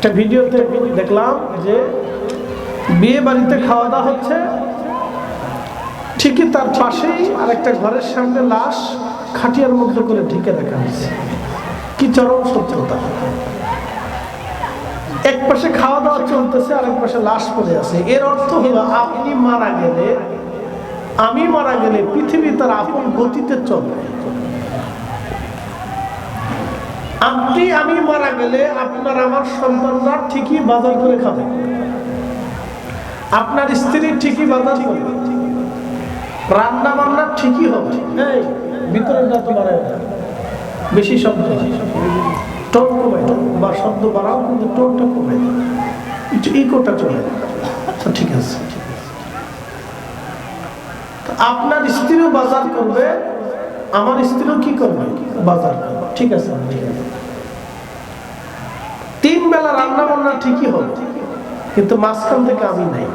একটা ভিডিওতে দেখলাম যে বিয়ে বাড়িতে খাওয়া দাওয়া হচ্ছে। ঠিকই তার পাশেই আর একটা ঘরের সামনে লাশ খাটিয়ার মধ্যে করে ঢেকে রাখা হয়েছে। কি চরম সত্যতা এক পাশে খাওয়া দাওয়া চলতেছে, আরেক পাশে লাশ পড়ে আছে। এর অর্থ হলো, আপনি মারা গেলে, আমি মারা গেলে পৃথিবী তার আপন গতিতে চলবে। আপনি আমি মারা গেলে আপনার আমার সন্তানরা ঠিকই বাজার করে খাবে আপনার স্ত্রী ঠিকই বাজার করবে রান্না বান্না ঠিকই হবে এই ভিতরে না তো বাড়ায় না। বেশি শব্দ। টোন কমে বা শব্দ বাড়াও, কিন্তু টোনটা কমে। একটু ইকোটা চলে। আচ্ছা ঠিক আছে তো আপনার স্ত্রীও বাজার করবে আমার স্ত্রীও কি করবে? বাজার ঠিক আছে তিন বেলা রান্না বান্না ঠিকই হবে, কিন্তু মাঝখান থেকে আমি নাই।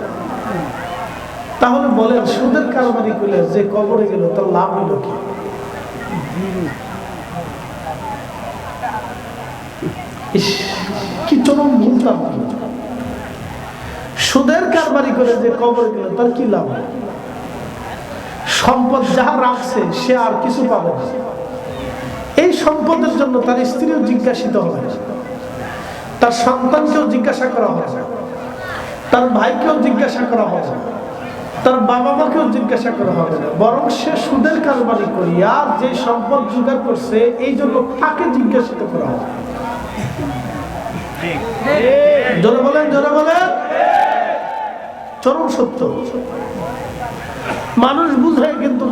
তাহলে বলেন, সুদের কারবারি করলে যে কবরে গেল, তার লাভ হইল কি? কি চরম ভুলতাম। সুদের কারবারি করে যে কবরে গেল, তার কি লাভ? সম্পদ যাহা রাখছে, সে আর কিছু পাবে না। এই সম্পদের জন্য তার স্ত্রীও জিজ্ঞাসিত হবে। তার সন্তানকেও জিজ্ঞাসা করা হবে তার ভাইকেও জিজ্ঞাসা করা হবে তার বাবা মাকেও জিজ্ঞাসা করা হবে বরং সে সুদের কারবারি করিয়া যে সম্পদ জোগাড় করছে, এই জন্য তাকে জিজ্ঞাসিত করা হবে জোরে বলেন জোরে বলেন। চরম সত্য। মানুষ বুঝে কিন্তু